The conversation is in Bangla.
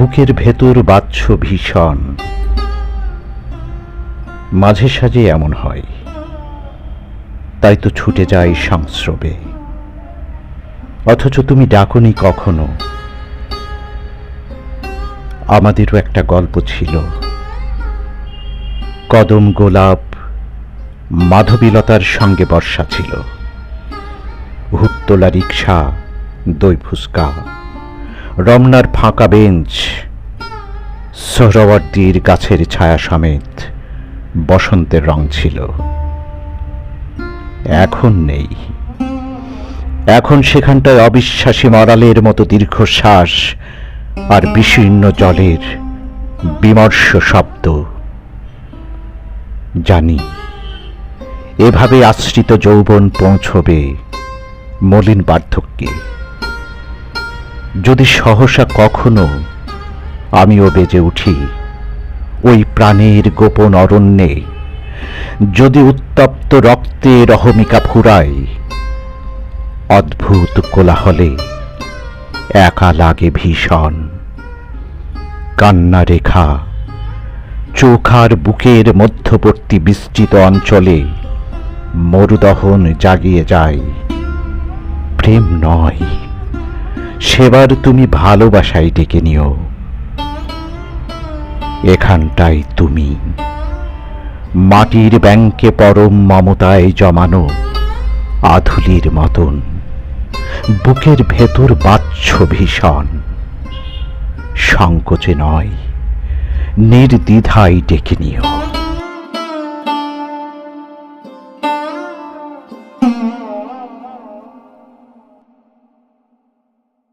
বুকের ভেতর বাচ্ছ ভীষণ। মাঝে সাঝে এমন হয়। তাই তো ছুটে যায় সংস্রবে। অথচ তুমি ডাকনি কখনো। আমাদেরও একটা গল্প ছিল। কদম গোলাপ মাধবীলতার সঙ্গে বর্ষা ছিল। হুত্তোলা রিক্সা দই ফুসকা রমনার ফাঁকা বেঞ্চ সোহরাওয়ার্দির গাছের ছায়া সমেত বসন্তের রং ছিল। এখন নেই। এখন সেখানটায় অবিশ্বাসী মরালের মতো দীর্ঘশ্বাস আর বিশীর্ণ জলের বিমর্ষ শব্দ। জানি, এভাবে আশ্রিত যৌবন পৌঁছবে মলিন বার্ধক্যে। যদি সহসা কখনো আমিও বেজে উঠি, ওই প্রাণের গোপন অরণ্যে, যদি উত্তপ্ত রক্তে রহমিকা ফুরাই অদ্ভুত কোলাহলে একা লাগে ভীষণ। কান্না রেখা চোখার বুকের মধ্যবর্তী বিস্তৃত অঞ্চলে মরুদহন জাগিয়ে যায়। প্রেম নয়। সেবার তুমি ভালোবাসায় ডেকে নিও। এখানটায় তুমি। মাটির ব্যাংকে পরম মমতায় জমানো আধুলির মতন, বুকের ভেতর বাচ্ছ ভীষণ সংকোচে নয়, নির্দ্বিধায় ডেকে নিও।